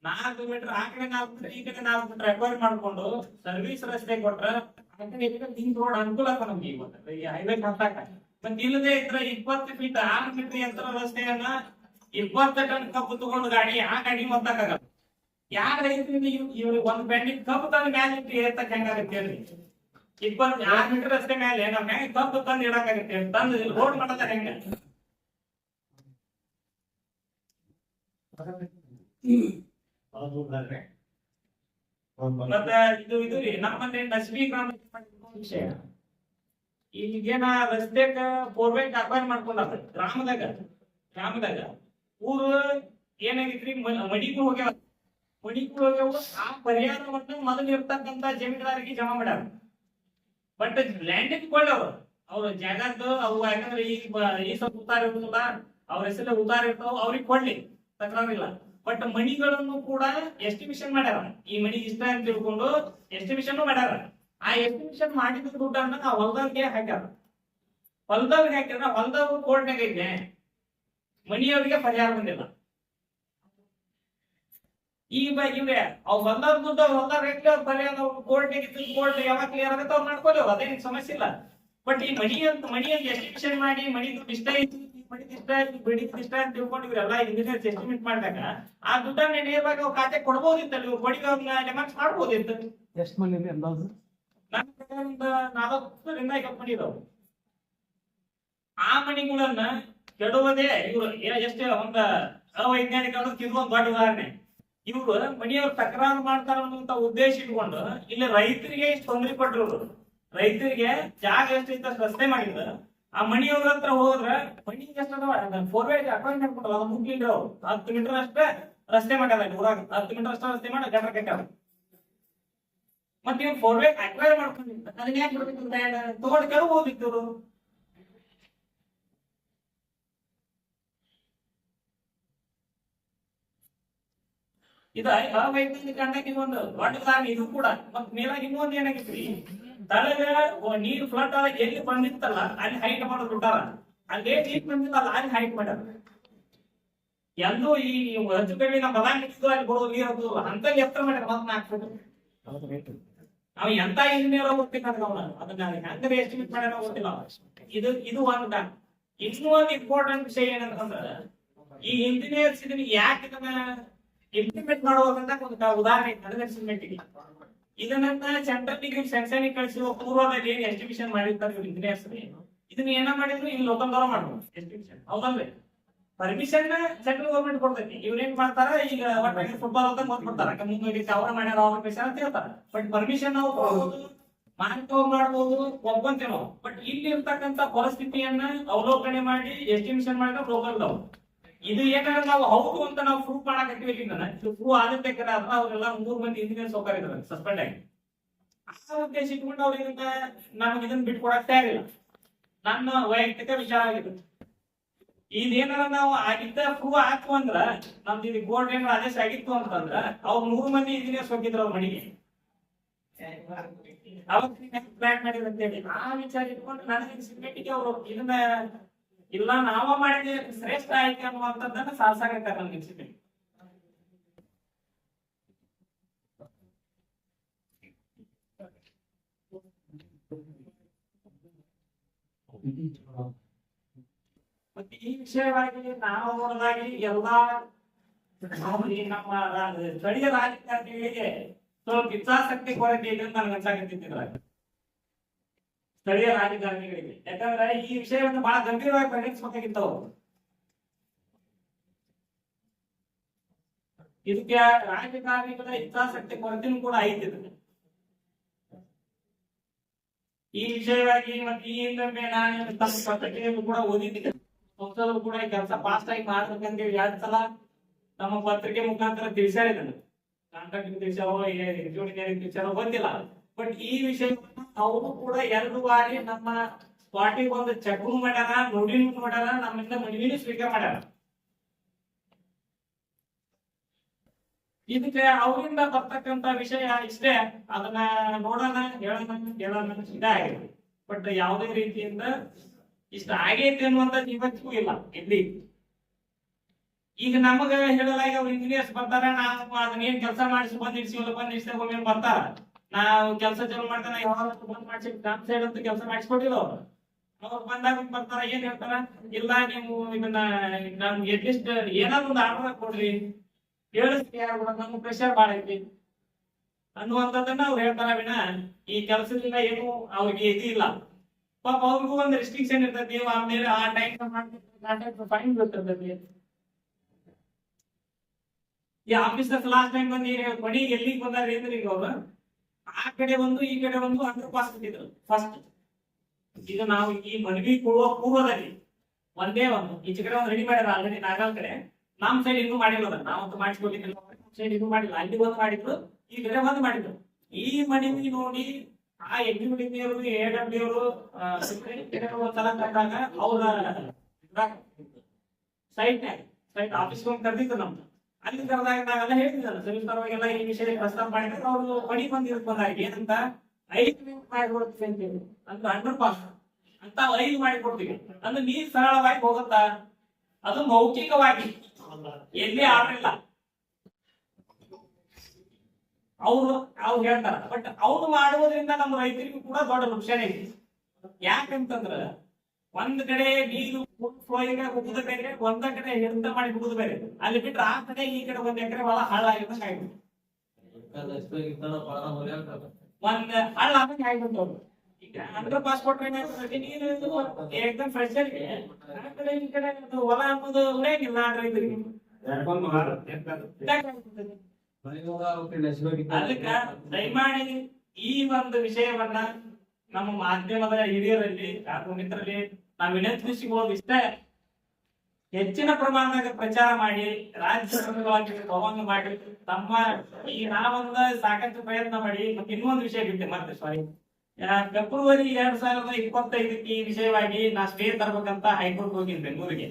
B: ನಾಲ್ಕು ಮೀಟರ್ ಆ ಕಡೆ ನಾಲ್ಕು ಮೀಟರ್ ಈ ಕಡೆ ನಾಲ್ಕು ಮೀಟರ್ ಅಕ್ವೈರ್ ಮಾಡ್ಕೊಂಡು ಸರ್ವಿಸ್ ರಸ್ತೆ ಕೊಟ್ರ ಲಿಂಕ್ ರೋಡ್ ಅನುಕೂಲ ಆತ ನಮ್ಗೆ ಇವತ್ತು ಈ ಹೈವೇ ಮಾಡ್ತಾಕ ಮತ್ ಇಲ್ಲದೆ ಇದ್ರ ಇಪ್ಪತ್ತು ಫೀಟ್ ಆರು ಮೀಟರ್ ರಸ್ತೆಯನ್ನ ಇಪ್ಪತ್ತು ಟನ್ ಕಬ್ಬು ತಗೊಂಡು ಗಾಡಿ ಆ ಗಾಡಿ ಮತ್ತಾಗಲ್ಲ ಯಾರ ಇವ್ರಿಗೆ ಒಂದ್ ಬೆಂಡಿ ಕಪ್ಪು ತಂದು ಮ್ಯಾಲೆ ಇಟ್ಟು ಏರ್ತಕ್ ಹೆಂಗಾಗತ್ತೆ ಹೇಳ್ರಿ ಇಬ್ಬರು ಆರು ಮೀಟರ್ ರಸ್ತೆ ಮೇಲೆ ನಾವ್ ಹೆಂಗ್ ಕಪ್ಪು ತಂದು ಇಡಕ್ಕಾಗತ್ತೆ ತಂದು ರೋಡ್ ಮಾಡತ್ತ ಹೆಂಗ? ಮತ್ತ ಇದು ಇದು ರೀ ನಮ್ಮಲ್ಲಿ ನಸ್ಬಿ ಗ್ರಾಮ ವಿಷಯ. ಈಗೇನ ರಸ್ತೆಕ ಬೋರ್ವೆಲ್ ಅಕ್ವೈರ್ ಮಾಡ್ಕೊಂಡಾರ ಗ್ರಾಮದಾಗ ಗ್ರಾಮದಾಗ. ಊರು ಏನಾಗಿತ್ರಿ ಮಡಿಗೂ ಹೋಗ್ಯಾವ. ಹೋಗ್ಯಾವ ಆ ಪರಿಹಾರವನ್ನು ಮೊದಲು ಇರ್ತಕ್ಕಂತ ಜಮೀನ್ದಾರಿಗೆ ಜಮಾ ಮಾಡ್ಯಾರ ಬಟ್ ಲ್ಯಾಂಡ್ ಕೊಳ್ಳವರು ಅವ್ರ ಜಾಗದ್ದು ಅವು ಯಾಕಂದ್ರೆ ಈ ಈ ಸ್ವಲ್ಪ ಉತ್ತಾರ ಇರುದಿಲ್ಲ ಅವ್ರ ಹೆಸರು ಉತ್ತಾರ ಇರ್ತಾವ, ಅವ್ರಿಗೆ ಕೊಡ್ಲಿ ತಕರಾರಿಲ್ಲ ಬಟ್ ಮಣಿಗಳನ್ನು ಕೂಡ ಎಸ್ಟಿಮೇಷನ್ ಮಾಡ್ಯಾರ. ಈ ಮನಿ ಇಷ್ಟ ಅಂತ ತಿಳ್ಕೊಂಡು ಎಸ್ಟಿಮೇಷನ್ ಮಾಡ್ಯಾರ. ಆ ಎಸ್ಟಿಮೇಷನ್ ಮಾಡಿದ ದುಡ್ಡನ್ನ ಆ ಹೊಲದವ್ರಿಗೆ ಹಾಕ್ಯಾರ. ಹೊಲದವ್ರಿಗೆ ಹಾಕಿದ್ರ ಹೊಲದವ್ರು ಕೋರ್ಟ್ನಾಗ ಇದ್ದೆ ಮನಿಯವ್ರಿಗೆ ಪರಿಹಾರ ಬಂದಿಲ್ಲ. ಈಗ ಇವೆ ಇವ್ರೆ ಅವ್ ಬಂದವ್ರ ದುಡ್ಡು ಅವ್ರು ಹೊಲ್ದಾರ ಅವ್ರ ಅವ್ರು ಕೋರ್ಟ್ನಾಗ ಅವ್ರು ಕೋರ್ಟ್ ಯಾವಾಗ ಕ್ಲಿಯರ್ ಆಗುತ್ತೆ ಅವ್ರು ಮಾಡ್ಕೊಳ್ಳಿ ಅದೇನು ಸಮಸ್ಯೆ ಇಲ್ಲ. ಬಟ್ ಈ ಮನಿ ಅಂತ ಮಣಿ ಅಂತ ಎಸ್ಟಿಮೇಷನ್ ಮಾಡಿ ಮನಿ ದುಡ್ಡು ಇಷ್ಟ ಐತಿ ಮಣಿ ಇಷ್ಟ ಐತಿ ಬಡಿ ಇಷ್ಟ ಅಂತ ತಿಳ್ಕೊಂಡು ಇವ್ರೆಲ್ಲ ಇಂಜಿನಿಯರ್ಸ್ ಎಸ್ಟಿಮೇಟ್ ಮಾಡಿದಾಗ ಆ ದುಡ್ಡನ್ನ ನೇರವಾಗಿ ಅವ್ರ ಖಾತೆ ಕೊಡ್ಬೋದಿತ್ತಲ್ಲ ಇವ್ರು ಬಡಿ ಅವ್ರನ್ನ ಡೆಮಾಂಡ್ಸ್ ಮಾಡ್ಬೋದಿತ್ತು.
C: ಎಷ್ಟು ಮಂದಿ ಅಂದಾಜು?
B: ನನ್ನ ಪ್ರಕಾರ ಒಂದು ನಾಲ್ಕರಿಂದ ಮನಿ ಆ ಮಣಿಗಳನ್ನ ಕೆಡುವುದೇ ಇವ್ರು ಎಷ್ಟು ಒಂದ ಅವೈಜ್ಞಾನಿಕ ಅನ್ನೋದು ಇದು ಒಂದು ದೊಡ್ಡ ಉದಾಹರಣೆ. ಇವ್ರು ಮನೆಯವ್ರು ತಕರಾರು ಮಾಡ್ತಾರ ಅನ್ನುವಂತ ಉದ್ದೇಶ ಇಟ್ಕೊಂಡು ಇಲ್ಲಿ ರೈತರಿಗೆ ತೊಂದರೆ ಕೊಟ್ರು ರೈತರಿಗೆ ಜಾಗ ಎಷ್ಟು ಇತ್ತ ರಸ್ತೆ ಮಾಡಿದ್ರ. ಆ ಮಣಿಯವ್ರ ಹತ್ರ ಹೋದ್ರೆ ಮಣಿ ಎಷ್ಟು ಫೋರ್ ವೇ ಅಪಾಯಿಂಟ್ಮೆಂಟ್ ಮಾಡ್ಕೊಂಡ್ರ ಅದು ಮುಗ್ಲಿಲ್ಲ ಅವ್ರು. ಹತ್ತು ಮೀಟರ್ ಅಷ್ಟೇ ರಸ್ತೆ ಮಾಡ್ಯಾರ ಊರಾಗ. ಹತ್ತು ಮೀಟರ್ ಅಷ್ಟೇ ರಸ್ತೆ ಮಾಡಿ ಗಟ್ರ ಕಟ್ಟಾರ ಮತ್ತೆ ನೀವು ಫೋರ್ ವೇ ಅಕ್ವೈರ್ ಮಾಡ್ಕೊಂಡಿದ್ದ ಅದನ್ನ ಯಾಕೆ ಬಿಡ್ಬೇಕು ತಗೊಂಡ್ ಕೆಳಗೋದಿತ್ತು ಇವ್ರು. ಇದು ಅವೈಜ್ಞಾನಿಕ ಅನ್ನಕ್ಕೆ ಒಂದು ದೊಡ್ಡ ಕಾರಣ ಇದು ಕೂಡ. ಮತ್ ಮೇಲಾಗಿ ಇನ್ನೊಂದು ಏನಾಗಿತ್ರಿ ತಳಗ ನೀರು ಫ್ಲಡ್ ಆದಾಗ ಎಲ್ಲಿ ಬಂದಿತ್ತಲ್ಲ ಅಲ್ಲಿ ಹೈಟ್ ಮಾಡೋದು ಬಿಟ್ಟಾರ ಅಲ್ಲಿ ನೀರ್ ಬಂದಿತ್ತಲ್ಲ ಅಲ್ಲಿ ಹೈಟ್ ಮಾಡ್ಯಾರ ಎಲ್ಲೂ ಈ ಹೆಚ್ಚು ಕಡಿಮೆ ನಮ್ಮ ಬದಾಮಿ ಅಲ್ಲಿ ಬರೋದು ನೀರು ಅದು ಅಂತಲ್ಲಿ ಎತ್ತರ ಮಾಡ್ಯಾರ ಮತ್ ನಾಲ್ಕು ಅವ್ ಎಂತ ಇಂಜಿನಿಯರ್ ಗೊತ್ತಿಲ್ಲ ಅವನ ಅದನ್ನ ಹೆಂಗ್ ಎಸ್ಟಿಮೇಟ್ ಮಾಡ್ಯಾರ ಗೊತ್ತಿಲ್ಲ. ಇದು ಇದು ಒಂದ ಇನ್ನೂ ಒಂದು ಇಂಪಾರ್ಟೆಂಟ್ ವಿಷಯ ಏನಂತಂದ್ರ ಈ ಇಂಜಿನಿಯರ್ಸ್ ಇದನ್ನ ಯಾಕೆ ಇದನ್ನ ಇಂಪ್ಲಿಮೆಂಟ್ ಮಾಡುವಾಗ ಒಂದು ಉದಾಹರಣೆ ನಡೆಸಿಮೆಂಟ್ ಇದನ್ನ ಸೆಂಟ್ರಲ್ ಸೆನ್ಸನಿಗೆ ಕಳಿಸುವ ಪೂರ್ವದಲ್ಲಿ ಏನ್ ಎಸ್ಟಿಮೇಷನ್ ಮಾಡಿರ್ತಾರೆ ಇವ್ರು ಇಂಜಿನಿಯರ್ಸ್ ಇದನ್ನ ಏನ ಮಾಡಿದ್ರು? ಇಲ್ಲಿ ಲೋಕಲ್ದವ್ರ ಮಾಡ್ಬೋದು ಎಸ್ಟಿಮೇಷನ್ ಹೌದಲ್ರಿ ಪರ್ಮಿಷನ್ ಸೆಂಟ್ರಲ್ ಗೌರ್ಮೆಂಟ್ ಕೊಡ್ತೈತಿ. ಇವ್ರೇನ್ ಮಾಡ್ತಾರ? ಈಗ ಫುಟ್ಬಾಲ್ ಅಂತ ಕೊಟ್ಬಿಡ್ತಾರ ಮುಂದೆ ಅವ್ರ ಮಾಡ್ಯಾರ ಅವ್ರ ಪರ್ಮಿಷನ್ ಅಂತ ಹೇಳ್ತಾರ. ಬಟ್ ಪರ್ಮಿಷನ್ ನಾವು ಕೊಡ್ಬೋದು ಮಾನಿಟರ್ ಮಾಡ್ಬೋದು, ಒಬ್ಬಂತೆ ಬಟ್ ಇಲ್ಲಿ ಇರ್ತಕ್ಕಂತ ಪರಿಸ್ಥಿತಿಯನ್ನ ಅವಲೋಕನೆ ಮಾಡಿ ಎಸ್ಟಿಮೇಷನ್ ಮಾಡಿದ್ರೆ ಲೋಕಲ್ದವ್ರು ಇದು ಏನಾರ ನಾವು ಹೌದು ಅಂತ ನಾವು ಪ್ರೂವ್ ಮಾಡಕತ್ತೀವಿ ಇಲ್ಲಿಂದ ಪ್ರೂವ್ ಆಗುತ್ತೆ ಕರೆ, ಅದ್ರ ಅವರೆಲ್ಲ ಮೂರ್ ಮಂದಿ ಇಂಜಿನಿಯರ್ಸ್ ಹೋಗಿದ್ದಾರೆ ಸಸ್ಪೆಂಡ್ ಆಗಿ. ಆ ಉದ್ದೇಶ ಇಟ್ಕೊಂಡು ಅವ್ರು ಇದನ್ನ, ನಮ್ಗೆ ಇದನ್ನ ಬಿಟ್ಕೊಡಕ್ ತಯಾರಿಲ್ಲ ನನ್ನ ವೈಯಕ್ತಿಕ ವಿಚಾರ ಆಗಿದೆ ಇದೇನಾರ ನಾವು ಆಗಿದ್ದ ಪ್ರೂವ್ ಆಯ್ತು ಅಂದ್ರ, ನಮ್ದು ಇದು ಬೋರ್ಡ್ ಏನಾರ ಆದೇಶ ಆಗಿತ್ತು ಅಂತಂದ್ರ, ಅವ್ರ ಮೂರು ಮಂದಿ ಇಂಜಿನಿಯರ್ಸ್ ಹೋಗಿದ್ರು ಅವ್ರ ಮನೆಗೆ. ಅವತ್ತು ಪ್ಲಾನ್ ಮಾಡಿದ್ರು ಆ ವಿಚಾರ ಇಟ್ಕೊಂಡು ನನಗೆ ಸಿಗ್ಮೆಂಟಿಗೆ ಅವರು ಇದನ್ನ ಇಲ್ಲ, ನಾವ ಮಾಡಿದ್ರೆ ಶ್ರೇಷ್ಠ ಆಯ್ಕೆ ಅನ್ನುವಂಥದ್ದನ್ನ ಸಾಹಸಾಗತ್ತೆ ನನ್ಗೆ ಅನ್ಸಿದೆ ಮತ್ತೆ ಈ ವಿಷಯವಾಗಿ ನಾವು ನೋಡಿದಾಗಿ ಎಲ್ಲಾ ನಮ್ಮ ಸ್ಥಳೀಯ ರಾಜಕಾರಣಿಗಳಿಗೆ ಸ್ವಲ್ಪ ಇಚ್ಛಾಸಕ್ತಿ ಕೊರತೆ ಇದೆ ಅಂತ ನನಗೆ ಅನ್ಸಾಕತ್ತಿದ್ದಿಲ್ಲ ಸ್ಥಳೀಯ ರಾಜಕಾರಣಿಗಳಿಗೆ. ಯಾಕಂದ್ರೆ ಈ ವಿಷಯವನ್ನು ಬಹಳ ಗಂಭೀರವಾಗಿ ಪರಿಗಣಿಸಬೇಕಾಗಿತ್ತು. ಅವರು ಇದಕ್ಕೆ ರಾಜಕಾರಣಿಗಳ ಹಿತಾಸಕ್ತಿ ಕೊರತೆನೂ ಕೂಡ ಐತಿ. ಈ ವಿಷಯವಾಗಿ ಮತ್ತೆ ಈ ಹಿಂದೆ ನಾನು ತಮ್ಮ ಪತ್ರಿಕೆಯಲ್ಲೂ ಕೂಡ ಓದಿದ್ದೀನಿ. ಸಂಸದರು ಕೂಡ ಈ ಕೆಲಸ ಫಾಸ್ಟ್ ಆಗಿ ಮಾಡ್ಬೇಕಂತ ಹೇಳಿ ಎರಡ್ ಸಲ ನಮ್ಮ ಪತ್ರಿಕೆ ಮುಖಾಂತರ ತಿಳಿಸ್ಯಾರ ಇದನ್ನ ಕಾಂಟ್ರಾಕ್ಟ್ ತಿಳಿಸ್ಯಾರೋ ಇಂಜಿನಿಯರಿಂಗ್ ತಿಳಿಸ್ಯಾರೋ ಗೊತ್ತಿಲ್ಲ. ಬಟ್ ಈ ವಿಷಯವನ್ನ ಅವರು ಕೂಡ ಎರಡು ಬಾರಿ ನಮ್ಮ ಪಾರ್ಟಿಗೆ ಒಂದು ಚೆಕ್ ಮಾಡ್ಯಾರ ನೋಡಿನ ಮಾಡ್ಯಾರ, ನಮ್ಮಿಂದ ಮನವಿನೂ ಸ್ವೀಕಾರ ಮಾಡ್ಯಾರ. ಇದಕ್ಕೆ ಅವರಿಂದ ಬರ್ತಕ್ಕಂತ ವಿಷಯ ಇಷ್ಟೇ, ಅದನ್ನ ನೋಡೋಣ, ಹೇಳೋಣ, ಕೇಳೋಣ ಇದೇ ಆಗಿದೆ ಬಟ್ ಯಾವುದೇ ರೀತಿಯಿಂದ ಇಷ್ಟ ಆಗೈತೆ ಅನ್ನುವಂತ ಇವತ್ತಿಗೂ ಇಲ್ಲ, ಇಲ್ಲಿ. ಈಗ ನಮಗ ಹೇಳಲಾಗಿ ಅವ್ರು ಇಂಜಿನಿಯರ್ಸ್ ಬರ್ತಾರ, ನಾವು ಅದನ್ನ ಏನ್ ಕೆಲಸ ಮಾಡಿಸಿ ಬಂದಿಡ್ಸಿ ಬಂದಿಡ್ಸಿ ಒಮ್ಮೆ ಬರ್ತಾರ. ನಾವು ಕೆಲಸ ಚಾಲು ಮಾಡ್ತಾನೆ ಯಾವಾಗ ಬಂದ್ ಮಾಡಿಸಿ ನಮ್ ಸೈಡ್ ಅಂತ ಕೆಲಸ ಮಾಡಿಸ್ಕೊಟ್ಟಿಲ್ಲ ಅವ್ರು. ಅವ್ರು ಬಂದಾಗ ಬರ್ತಾರ, ಏನ್ ಹೇಳ್ತಾರ? ಇಲ್ಲ, ನೀವು ಇದನ್ನ ನಮ್ಗೆ ಅಟ್ಲೀಸ್ಟ್ ಏನಾದ್ರು ಒಂದು ಆರ್ಡರ್ ಕೊಡ್ರಿ. ಹೇಳಿಸ್ತೀವಿ ಯಾರು ನಮ್ಗೆ ಪ್ರೆಷರ್ ಬಾಳ ಐತಿ ಅನ್ನುವಂಥದ್ದನ್ನ ಅವ್ರು ಹೇಳ್ತಾರ ವಿನ. ಈ ಕೆಲಸದಿಂದ ಏನು ಅವ್ರಿಗೆ ಇದು ಇಲ್ಲ. ಪಾಪ ಅವ್ರಿಗೂ ಒಂದು ರೆಸ್ಟ್ರಿಕ್ಷನ್ ಇರ್ತೈತಿ ಆಮೇಲೆ ಆ ಟೈಮ್ ಫೈನ್ ಬೀಳ್ತಿರ್ತೈತಿ ಈ ಆಫೀಸರ್ಸ್ ಲಾಸ್ಟ್ ಟೈಮ್ ಬಂದು ಹೇಳ್ಕೊಂಡು ಎಲ್ಲಿಗೆ ಬಂದಾರ ಏನ್ರಿ ಈಗ ಅವ್ರು? ಆ ಕಡೆ ಒಂದು, ಈ ಕಡೆ ಒಂದು ಅಂಡರ್ ಪಾಸ್ ಫಸ್ಟ್ ಈಗ ನಾವು ಈ ಮನವಿ ಕೊಡುವ ಪೂರ್ವದಲ್ಲಿ ಒಂದೇ ಒಂದು ಈಚೆ ಕಡೆ ಒಂದು ರೆಡಿ ಮಾಡ್ಯಾರ ಆಲ್ರೆಡಿ ನಾಗಾಲ್ ಕಡೆ ನಮ್ ಸೈಡ್ ಇನ್ನೂ ಮಾಡಿಲ್ಲ ನಾವಂತೂ ನಮ್ ಸೈಡ್ ಇನ್ನೂ ಮಾಡಿಲ್ಲ. ಅಲ್ಲಿ ಒಂದು ಮಾಡಿದ್ರು, ಈ ಕಡೆ ಒಂದು ಮಾಡಿದ್ರು. ಈ ಮನವಿ ನೋಡಿ ಆ ಎಕ್ಸಿಕ್ಯೂಟಿವ್ ಅವರು ಎ ಡಬ್ಲ್ಯೂ ಅವರು ಕಂಡಾಗ ಅವ್ರ ಸೈಟ್ ಸೈಟ್ ಆಫೀಸ್ ಹೋಗಿ ಕರೆದಿದ್ರು ನಮ್ದು ಅಲ್ಲಿ ಕರೆದಾಗ ನಾವೆಲ್ಲ ಹೇಳ್ತಿದ್ದಲ್ಲ ಸರಿ ಪರವಾಗಿಲ್ಲ, ಈ ವಿಷಯ ಪ್ರಸ್ತಾಪ ಮಾಡಿದ್ರೆ ಅವರು ಮಡಿ ಬಂದಿರ್ಬೋದಾಗಿ ಏನಂತ, ಐದು ಮಿನಿಟ್ ಮಾಡಿಕೊಡ್ತೀವಿ ಅಂತ ಹೇಳಿ. ಅಂದ್ರೆ ಅಂಡರ್ ಪಾಸ್ ಅಂತ ಐದು ಮಾಡಿಕೊಡ್ತೀವಿ. ಅಂದ್ರೆ ನೀರ್ ಸರಳವಾಗಿ ಹೋಗುತ್ತಾ? ಅದು ಮೌಖಿಕವಾಗಿ. ಎಲ್ಲಿ ಆಡಲಿಲ್ಲ ಅವರು, ಅವ್ರು ಹೇಳ್ತಾರ ಬಟ್ ಅವ್ರು ಮಾಡುವುದರಿಂದ ನಮ್ಮ ರೈತರಿಗೂ ಕೂಡ ದೊಡ್ಡ ನುಕ್ಸಾನ ಐತಿ ಯಾಕಂತಂದ್ರ ಒಂದ್ ಕಡೆ ನೀರು ಫ್ಲೋಯಿಗೆ ಹೋಗುದು ಬೇರೆ, ಒಂದ ಕಡೆ ಎಂತ ಮಾಡಿ ಹೋಗುದು ಬೇರೆ. ಅಲ್ಲಿ ಬಿಟ್ರೆ ಆ ಕಡೆ, ಈ ಕಡೆ ಒಂದ್ ಎಕರೆ ಹೊಲ ಹಳ್ಳ ಹಳ್ಳ ಅಂಡರ್ ಪಾಸ್ಪೋರ್ಟ್ ನೀರು ಏಕದಮ್ ಫ್ರೆಶ್ ಆಗಿ ಆ ಕಡೆ ಈ ಕಡೆ ಹೊಲ ಅನ್ನೋದು ಉಳಿಯಂಗಿಲ್ಲ ಆ ರೈತರಿಗೆ. ಅದಕ್ಕ ದಯಮಾಡಿ ಈ ಒಂದು ವಿಷಯವನ್ನ ನಮ್ಮ ಮಾಧ್ಯಮದ ಹಿರಿಯರಲ್ಲಿ ಹಾಗೂ ಮಿತ್ರರಲ್ಲಿ ನಾವು ವಿನಂತಿಸಿಕೊಳ್ಳೋದು ಇಷ್ಟ. ಹೆಚ್ಚಿನ ಪ್ರಮಾಣದಾಗ ಪ್ರಚಾರ ಮಾಡಿ, ರಾಜ್ಯ ಸಂಘವಾಗಿ ಮಾಡಿ, ತಮ್ಮ ಈ ನಾವೊಂದ ಸಾಕಷ್ಟು ಪ್ರಯತ್ನ ಮಾಡಿ, ಮತ್ತೆ ಇನ್ನೊಂದು ವಿಷಯ ಬಿಟ್ಟೆ ಮತ್ತೆ ಸಾರಿ ಫೆಬ್ರವರಿ ಎರಡ್ ಸಾವಿರದ ಇಪ್ಪತ್ತೈದಕ್ಕೆ ಈ ವಿಷಯವಾಗಿ ನಾ ಸ್ಟೇ ತರಬೇಕಂತ ಹೈಕೋರ್ಟ್ ಹೋಗಿ ಬೆಂಗಳೂರಿಗೆ.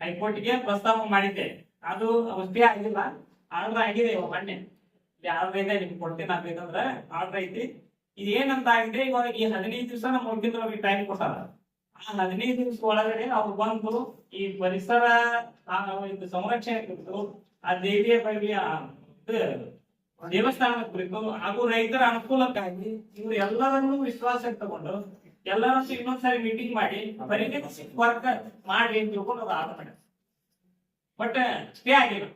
B: ಹೈಕೋರ್ಟ್ಗೆ ಪ್ರಸ್ತಾಪ ಮಾಡಿದ್ದೆ. ಅದು ಸ್ಟೇ ಆಗಿಲ್ಲ. ಆರ್ಡರ್ ಆಗಿದೆ ಮೊನ್ನೆ. ಆರ್ಡರ್ ಇದೆ, ನಿಮ್ಗೆ ಕೊಡ್ತೀನಿ ಆಗ್ಬೇಕಂದ್ರ. ಆರ್ಡರ್ ಐತಿ. ಇದೇನಂತ ಆಗಿದೆ, ಇವಾಗ ಈ ಹದಿನೈದು ದಿವಸ ನಮ್ಮ ವಕೀಲರಿಗೆ ಟೈಮ್ ಕೊಟ್ಟಾರ ಆ ಹದಿನೈದು ದಿವಸ ಒಳಗಡೆ ಅವ್ರು ಬಂದು ಈ ಪರಿಸರ ಇದು ಸಂರಕ್ಷಣೆ ಕುರಿತು, ಆ ದೇವಿಯ ಇದು ದೇವಸ್ಥಾನದ ಕುರಿತು, ಹಾಗೂ ರೈತರ ಅನುಕೂಲಕ್ಕಾಗಿ ಇವರು ಎಲ್ಲರನ್ನೂ ವಿಶ್ವಾಸಕ್ಕೆ ತಗೊಂಡು, ಎಲ್ಲರನ್ನೂ ಇನ್ನೊಂದ್ಸರಿ ಮೀಟಿಂಗ್ ಮಾಡಿ, ಪರಿಣಿತಿ ವರ್ಕ್ ಮಾಡಿ ಅಂತ ತಿಳ್ಕೊಂಡು ಅದು ಬಟ್ ಸ್ಟೇ ಆಗಿಲ್ಲ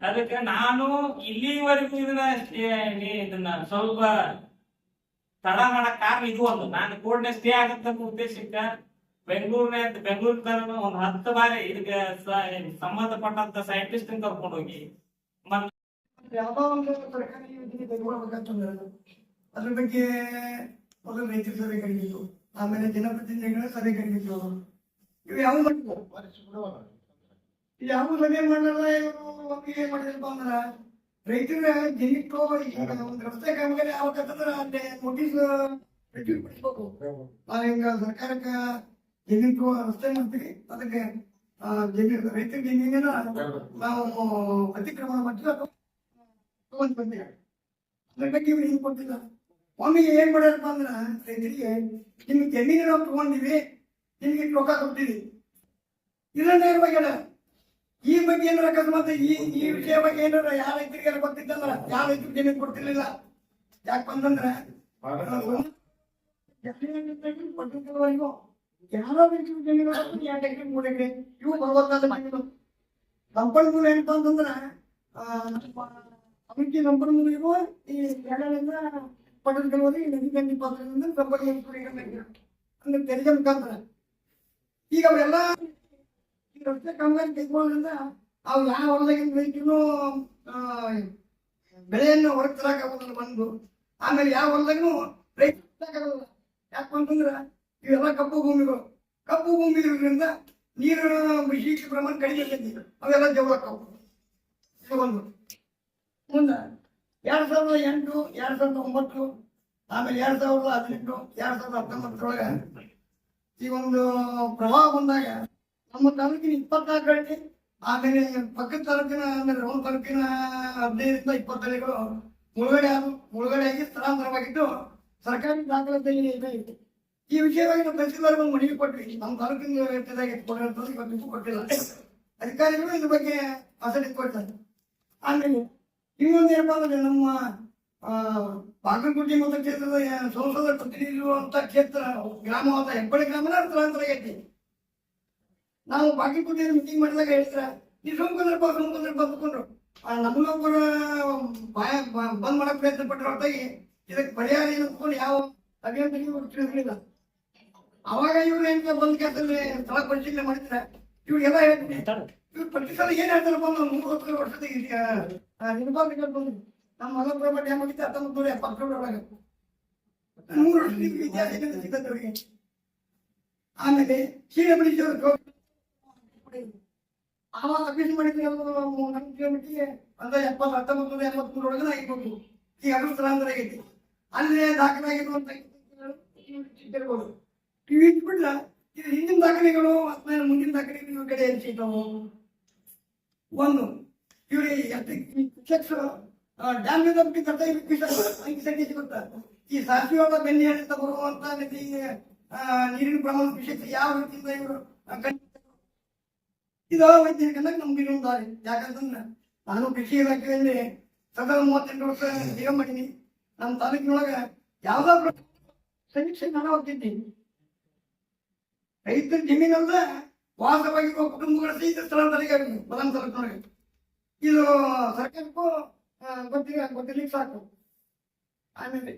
B: ಅದಕ್ಕೆ ನಾನು ಇಲ್ಲಿವರೆಗೂ ಇದನ್ನ ಇದನ್ನ ಸ್ವಲ್ಪ ತಡ ಮಾಡಕ್ ಕಾರಣ ಇದು ಒಂದು. ನಾನು ಕೋರ್ಟ್ನ ಸ್ಟೇ ಆಗತ್ತ ಉದ್ದೇಶಕ್ಕ ಬೆಂಗಳೂರಿನ ಬೆಂಗಳೂರಿನ ಒಂದ್ ಹತ್ತು ಬಾರಿ ಇದಕ್ಕೆ ಸಂಬಂಧಪಟ್ಟಂತ ಸೈಂಟಿಸ್ಟ್ ಕರ್ಕೊಂಡು ಹೋಗಿ.
D: ಯಾವ್ದೋ ಒಂದು ಸರ್ಕಾರಿ ಅದ್ರ ಬಗ್ಗೆ ಮೊದಲು ರೈತರು ಸಭೆ ಕರೀಬೇಕು ಆಮೇಲೆ ಜನಪ್ರತಿನಿಧಿಗಳ ಸಭೆ ಕರೀಬೇಕು ಇವು ಯಾವ ಯಾವ ಸಭೆ ಮಾಡಲ್ಲ ಇವರು? ಒಪ್ಪಿಗೆ ಅಂದ್ರ ರೈತರ ಈಗ ಒಂದು ರಸ್ತೆ ಕಾಮಗಾರಿ ಆಗ್ಬೇಕಂತಂದ್ರ ಅಲ್ಲಿ ನೋಟಿಸ್ ಬಿಡಿಸ್ಬೇಕು ಹಿಂಗ ಸರ್ಕಾರಕ್ಕ ಜಮೀನ್ ರಸ್ತೆ ಮಾಡ್ತೀವಿ ಅದಕ್ಕೆ ಜಮೀನು ರೈತರ ಜಮೀನಿನ ನಾವು ಅತಿಕ್ರಮಣ ಮಾಡ್ತೀವಿ ತಗೊಂಡ್ ಬಂದಿಲ್ಲ ಅದ್ರ ಬಗ್ಗೆ ಇವ್ರು ಹಿಂಗ್ ಕೊಟ್ಟಿಲ್ಲ. ಒಮ್ಮೆಗೆ ಏನ್ ಮಾಡ್ಯಾರಪ್ಪ ಅಂದ್ರ ರೈತರಿಗೆ ನಿಮ್ಗೆ ಜಮೀನು ನಾವು ತಗೊಂಡಿವಿ ನಿಮ್ಗೆ ರೊಕ್ಕ ಕೊಡ್ತೀವಿ. ಇದನ್ನ ಇರ್ಬೇಕಲ್ಲ ಈ ಬಗ್ಗೆ ಏನಾರ ಅಕಸ್ಮಾತ್ ಈ ಈ ವಿಷಯ ಬಗ್ಗೆ ಏನಾರ ಯಾವ ರೈತರಿಗೆ ಗೊತ್ತಿತ್ತಂದ್ರ ಯಾವ ರೈತರಿಗೆ ಏನೇನು ಕೊಡ್ತಿರ್ಲಿಲ್ಲ ಯಾಕೆ ಬಂದಂದ್ರ ಕೊಟ್ಟಿದ್ದವರೆಗೂ ಯಾವ ರೈತರು ಜಮೀನು ಕೊಡ್ತಾರೆ, ಎರಡು ಎಕರೆ ಮೂರು ಎಕರೆ ಇವು ಬರಬೇಕಾದ ಜಮೀನು ಸಂಪನ್ಮೂಲ ಏನಪ್ಪ ಅಂತಂದ್ರ ಅಭಿವೃದ್ಧಿ ಸಂಪನ್ಮೂಲ ಇರುವ ಈ ಕೆಳಗಿಂದ ಈ ನದಿ ಗಂಡಿ ಪಾತ್ರದಿಂದ ಸಂಪನ್ಮೂಲ ಪಡೆಯಬೇಕು. ಅಂದ್ರೆ ತೆರಿಗೆ ಮುಖಾಂತರ ಈಗ ಅವೆಲ್ಲ ಈ ಯಾವ ಬೆಳೆಯನ್ನು ಹೊರಗೆ ಬಂದು. ಆಮೇಲೆ ಯಾವ ಹೊಲದಾಗೂ ರೈತ ಯಾಕಂತಂದ್ರೆ ಇವೆಲ್ಲ ಕಪ್ಪು ಭೂಮಿಗಳು. ಕಪ್ಪು ಭೂಮಿ ಇರೋದ್ರಿಂದ ನೀರಿನ ಬಿಸಿ ಪ್ರಮಾಣ ಕಡಿಮೆ ಇರ್ತೈತಿ ಅವೆಲ್ಲ ಜವಳಕ್ಕಾವು ಒಂದು. ಮುಂದೆ ಎರಡ್ ಸಾವಿರದ ಎಂಟು, ಎರಡ್ ಸಾವಿರದ ಒಂಬತ್ತು, ಆಮೇಲೆ ಎರಡ್ ಸಾವಿರದ ಹದಿನೆಂಟು, ಎರಡ್ ಸಾವಿರದ ಹತ್ತೊಂಬತ್ತರೊಳಗೆ ಈ ಒಂದು ಪ್ರವಾಹ ಬಂದಾಗ ನಮ್ಮ ತಾಲೂಕಿನ ಇಪ್ಪತ್ನಾಲ್ಕು ಹಳ್ಳಿ ಆಮೇಲೆ ಪಕ್ಕದ ತಾಲೂಕಿನ ಆಮೇಲೆ ರೋಣ ತಾಲೂಕಿನ ಹದಿನೈದರಿಂದ ಇಪ್ಪತ್ತು ಹಳ್ಳಿಗಳು ಮುಳುಗಡೆ ಆದ ಮುಳುಗಡೆ ಆಗಿ ಸ್ಥಳಾಂತರವಾಗಿದ್ದು ಸರ್ಕಾರಿ ದಾಖಲಾತಿಯಲ್ಲಿ ಇದೆ. ಇತ್ತು ಈ ವಿಷಯವಾಗಿ ನಮ್ಮ ತಹಸೀಲ್ದಾರ್ ಬಂದು ಮನವಿ ಕೊಟ್ವಿ. ನಮ್ಮ ತಾಲೂಕಿನ ಇವತ್ತಿಗೂ ಕೊಟ್ಟಿಲ್ಲ. ಅಧಿಕಾರಿಗಳು ಇದ್ರ ಬಗ್ಗೆ ಆಸಕ್ತಿ ಕೊಡ್ತಾರೆ. ಆಮೇಲೆ ಇನ್ನೊಂದು ಏನಪ್ಪಾ ಅಂದ್ರೆ ನಮ್ಮ ಆ, ಮತ ಕ್ಷೇತ್ರದ ಸಂಸದ ಪ್ರತಿನಿಧಿರುವಂತ ಕ್ಷೇತ್ರ ಗ್ರಾಮವಾದ ಹೆಬ್ಬಳ್ಳಿ ಗ್ರಾಮನ ಸ್ಥಳಾಂತರ ಆಗೈತಿ ನಾವು ಬಾಗಲಕೋಟೆಯಲ್ಲಿ ಮೀಟಿಂಗ್ ಮಾಡಿದಾಗ ಹೇಳ್ತೀರಾ ನೀವು ಸೋಮಕಂದ್ರಪ್ಪ ಸೋಮಕಂದ್ರಪ್ಪ ಅಂದ್ಕೊಂಡ್ರು. ನಮಗೊಬ್ಬರ ಬಾಯ ಬಂದ್ ಮಾಡಕ್ ಪ್ರಯತ್ನ ಪಟ್ಟರು ಹೊರತಾಗಿ ಇದಕ್ಕೆ ಪರಿಹಾರ ಏನು ಅಂದ್ಕೊಂಡು ಯಾವ ಅಭಿಯಂತರಿಗೂ ತಿಳಿದಿರಲಿಲ್ಲ ಅವಾಗ ಇವ್ರು ಏನ್ ಬಂದ್ ಕೆಲಸದಲ್ಲಿ ಸ್ಥಳ ಪರಿಶೀಲನೆ ಮಾಡಿದ್ರೆ ಇವ್ರಿಗೆಲ್ಲ ಹೇಳ್ತೀನಿ. ಇವ್ರು ಪ್ರತಿ ಸಲ ಏನ್ ಹೇಳ್ತಾರಪ್ಪ ನಾವು ನೂರ ಹತ್ತು ವರ್ಷದ ನಿರ್ಮಾಣ ಬಂದು ನಮ್ಮ ಮಲಪುರ ಪ್ರಾಪರ್ಟಿ ಆಗಿತ್ತು ಹತ್ತೊಂಬತ್ತು ನೂರ ಎಪ್ಪತ್ತೊಳಗೆ ಮೂರು ವರ್ಷದ ಇತಿಹಾಸ ಸಿಗ್ತದೆ ಅವ್ರಿಗೆ. ಆಮೇಲೆ ಶ್ರೀರಮಣೇಶ್ವರ ಅಭ್ಯಾಸ ಮಾಡಿದ್ರೆ ನಮ್ಮ ಕಿಲೋಮೀಟರ್ಗೆ ಅಂದ್ರೆ ಎಪ್ಪತ್ತು, ಹತ್ತೊಂಬತ್ತು ನೂರ ಆಗಿರ್ಬೋದು. ಈಗ ಅದು ಸ್ಥಳಾಂತರ ಆಗೈತಿ ಅಲ್ಲೇ ದಾಖಲಾಗಿರುವಂತ ಇರ್ಬೋದು ಇಟ್ಬಿಟ್ರ ಇದು ಹಿಂದಿನ ದಾಖಲೆಗಳು ಮುಂದಿನ ದಾಖಲೆಗಳು ಕಡೆ ಸಿಗ್ತಾವು? ಒಂದು ಇವ್ರಿಗೆ ಡ್ಯಾಮ್ ಕರ್ತ ಅಂಕಿ ಗೊತ್ತಾ ಈ ಸಾಸಿವೆ ಒಳ ಬೆನ್ನಿ ಹಣ್ಣಿಂದ ಬರುವಂತ ನೀರಿನ ಪ್ರಮಾಣ ಯಾವ ರೀತಿಯಿಂದ ಇವರು ಇದು ವೈದ್ಯರ ಕನ್ನಕ್ಕೆ ನಮ್ಗೆ ಇನ್ನೊಂದು ದಾರಿ ಯಾಕಂತಂದ್ರೆ ನಾನು ಕೃಷಿ ಇಲಾಖೆಯಲ್ಲಿ ಸದಾ ಮೂವತ್ತೆಂಟು ವರ್ಷ ಜೀವ ಮಾಡೀನಿ ನಮ್ಮ ತಾಲೂಕಿನೊಳಗ ಯಾವ್ದಾದ್ರು ಸಮೀಕ್ಷೆ ನಾನು ಹೋಗ್ತಿದ್ದೀನಿ. ರೈತರ ಜಮೀನಲ್ಲ ವಾಸವಾಗಿರುವ ಕುಟುಂಬಗಳ ಸಹಿತ ಸ್ಥಳಾಂತರಿಗೆ ಬದಾಮ ತಾಲೂಕಿನೊಳಗೆ. ಇದು ಸರ್ಕಾರಕ್ಕೂ ಗೊತ್ತಿಲ್ಲ, ಗೊತ್ತಿರ್ಲಿಕ್ಕೆ ಸಾಕು. ಆಮೇಲೆ